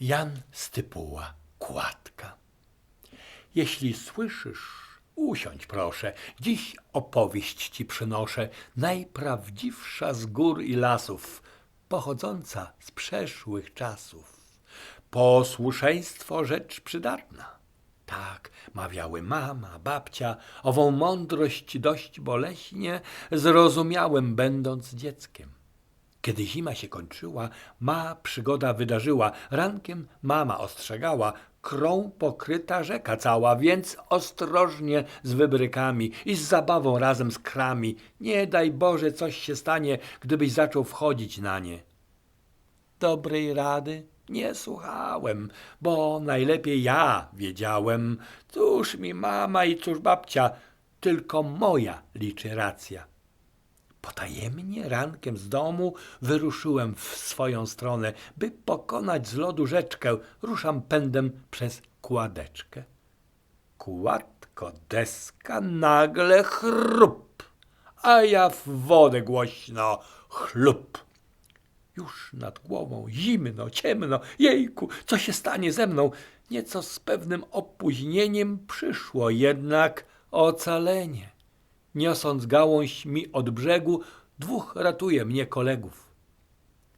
Jan Stypuła, Kładka. Jeśli słyszysz, usiądź proszę, dziś opowieść ci przynoszę, najprawdziwsza z gór i lasów, pochodząca z przeszłych czasów. Posłuszeństwo rzecz przydatna. Tak mawiały mama, babcia, ową mądrość dość boleśnie zrozumiałem, będąc dzieckiem. Kiedy zima się kończyła, ma przygoda wydarzyła. Rankiem mama ostrzegała, krą pokryta rzeka cała, więc ostrożnie z wybrykami i z zabawą razem z krami. Nie daj Boże, coś się stanie, gdybyś zaczął wchodzić na nie. Dobrej rady nie słuchałem, bo najlepiej ja wiedziałem. Cóż mi mama i cóż babcia, tylko moja liczy racja. Potajemnie rankiem z domu wyruszyłem w swoją stronę, by pokonać z lodu rzeczkę. Ruszam pędem przez kładeczkę. Kładko, deska, nagle chrup, a ja w wodę głośno chlup. Już nad głową zimno, ciemno, jejku, co się stanie ze mną? Nieco z pewnym opóźnieniem przyszło jednak ocalenie. Niosąc gałąź mi od brzegu, dwóch ratuje mnie kolegów.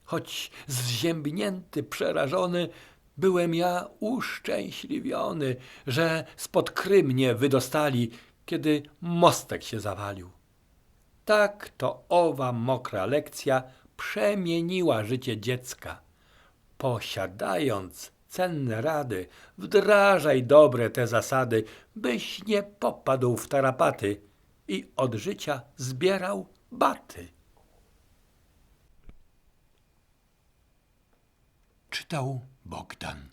Choć zziębnięty, przerażony, byłem ja uszczęśliwiony, że spod kry mnie wydostali, kiedy mostek się zawalił. Tak to owa mokra lekcja przemieniła życie dziecka. Posiadając cenne rady, wdrażaj dobre te zasady, byś nie popadł w tarapaty i od życia zbierał baty. Czytał Bogdan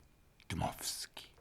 Dmowski.